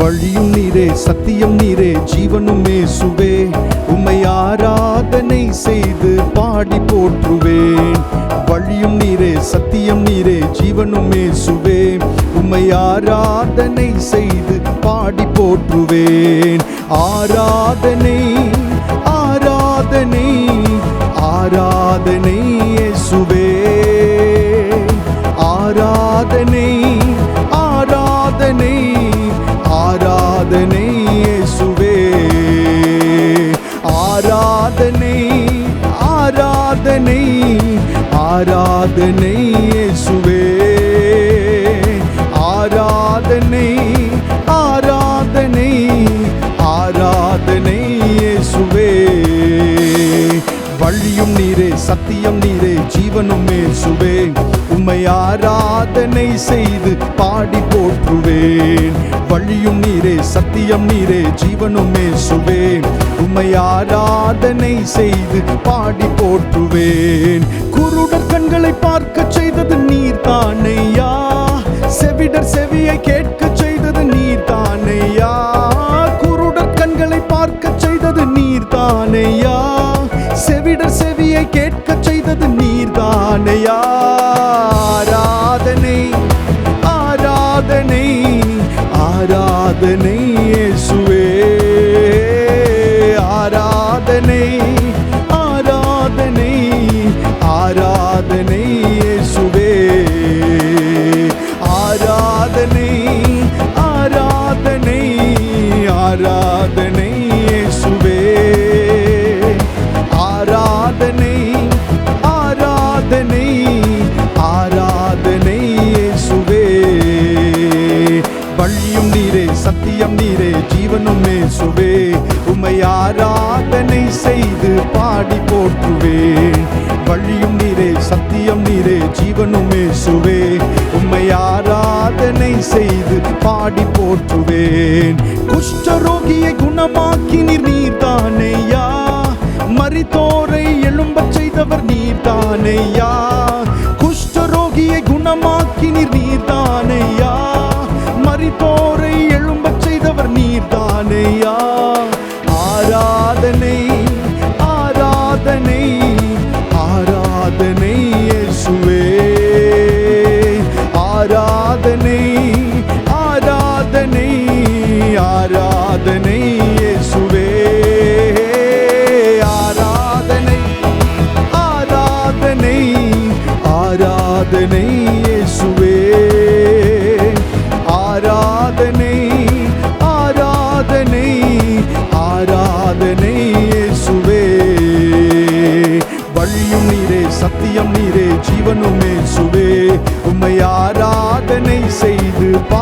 வழியும் நீரே சத்தியம் நீரே ஜீவனுமே சுவே உம்மை ஆராதனை செய்து பாடி போற்றுவேன். வழியும் நீரே சத்தியம் நீரே ஜீவனுமே சுவே உம்மை ஆராதனை செய்து பாடி போற்றுவேன். ஆராதனை ஆராதனை ஆராதனை சுவே ஆராதனை ஆராதனை இயேசுவே. ஆராதனை ஆராதனை ஆராதனை இயேசுவே. ஆராதனை ஆராதனை ஆராதனை இயேசுவே. வழியும் நீரே சத்தியம் நீரே ஜீவனும் இயேசுவே உம்மை ஆராதனை செய்து பாடி போற்றுவேன். வழியும் நீரே சத்தியம் நீரே ஜீவனும் சுவேன் உம்மை ஆராதனை செய்து பாடி போற்றுவேன். குருடர் கண்களை பார்க்க செய்தது நீர் தானையா செவிடர் செவியை கேட்க போற்றுவேன் வழியும் நீரே சத்தியம் நீரே ஜீவனும் சுவே உம்மை ஆராதனை செய்து பாடி போற்றுவேன். குஷ்டரோகியை குணமாக்கினீர் நீர்தானையா? மரித்தோரை எழும்பச் செய்தவர் நீர்தானையா?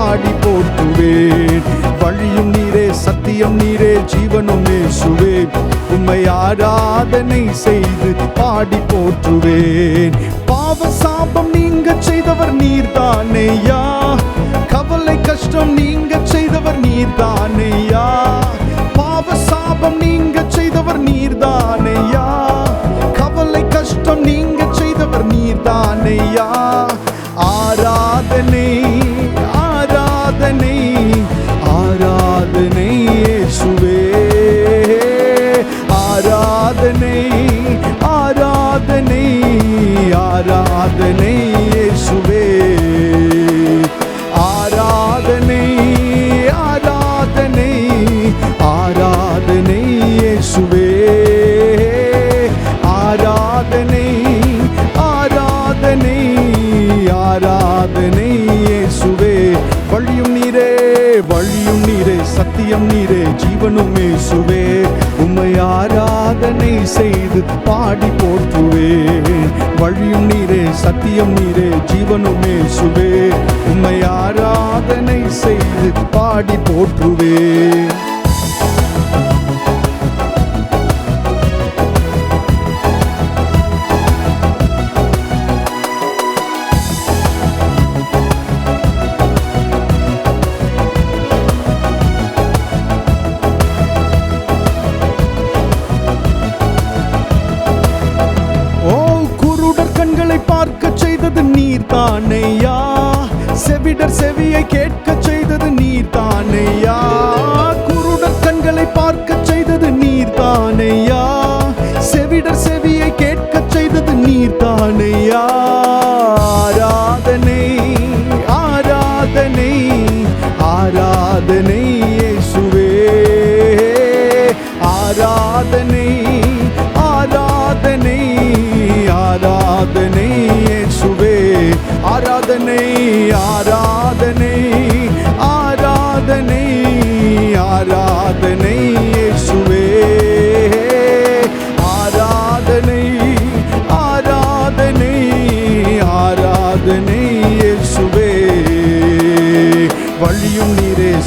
பாடி போற்றுவேன் வழியும் நீரே சத்தியம் நீரே ஜீவனும் இயேசுவே உம்மை ஆராதனை செய்து பாடி போற்றுவேன். பாவ சாபம் நீங்க செய்தவர் நீர்தானேயா? கவலை கஷ்டம் நீங்க செய்தவர் நீர்தானேயா? பாவ சாபம் நீங்க செய்தவர் நீர்தானேயா? கவலை கஷ்டம் நீங்க செய்தவர் நீர்தானேயா? போற்றுவே. இயேசுவே உம்மை ஆராதனை செய்து பாடி போற்றுவே. வழியும் நீரே சத்தியம் நீரே ஜீவனுமே சுவே உம்மை ஆராதனை செய்து பாடி போற்றுவேன் கண்களை பார்க்க செய்தது நீர் தானையா செவிடர் செவியை கேட்க செய்தது நீர் தானையா குருடர் கண்களை பார்க்க செய்தது நீர் தானையா செவிடர் செவியை கேட்க செய்தது நீர் தானையா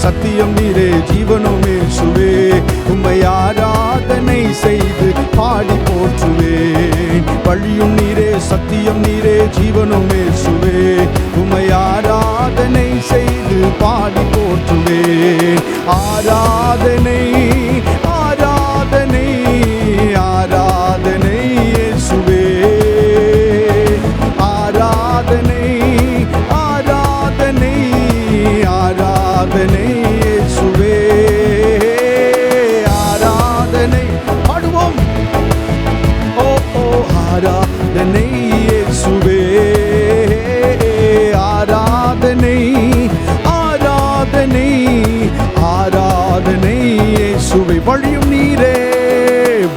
சத்தியம் நீரே ஜீவனும் சுவே உம்மை ஆராதனை செய்து பாடி போற்றுவேன் வழியும் நீரே சத்தியம் நீரே ஜீவனும் சுவே உம்மை ஆராதனை செய்து பாடி போற்றுவேன் ஆராதனை வழியும் நீரே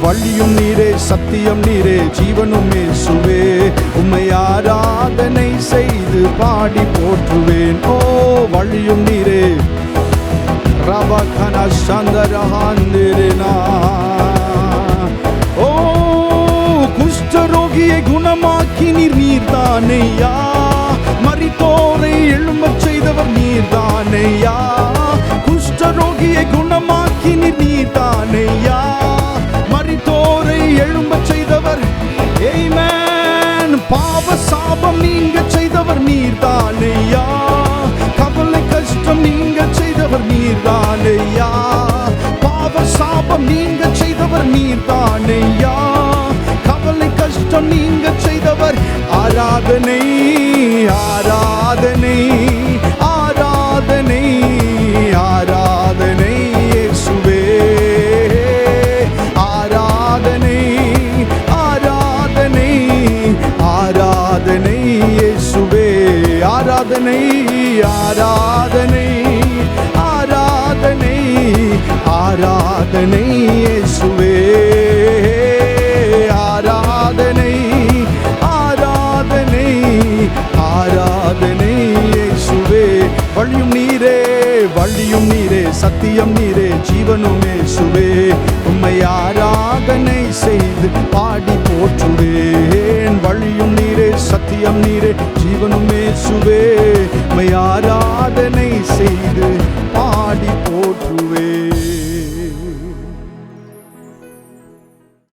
வழியும் நீரே சத்தியம் நீரே ஜீவனும் சுவே உம்மை ஆராதனை செய்து பாடி போற்றுவேன். ஓ வழியும் நீரே. ரவகன சந்தரஹாந்திரினா ஓ குஷ்டரோகியை குணமாக்கி நீர் நீர்தானையா மறித்தோரை எழும்பச் செய்தவர் நீர்தானையா குஷ்டரோகியை குணமாக்கி நீர் நீர்தானையா மரித்தோரை எழும்பச் செய்தவர் பாவ சாபம் நீங்க செய்தவர் நீர்தானையா? கவலை கஷ்டம் நீங்க செய்தவர் நீர்தானையா? பாவ சாபம் நீங்க செய்தவர் நீர்தானையா? கவலை கஷ்டம் நீங்க செய்தவர் ஆராதனை ஆராதனை. வழியும் நீரே சத்தியம் நீரே ஜீவனுமே சுவே உம்மை ஆராதனை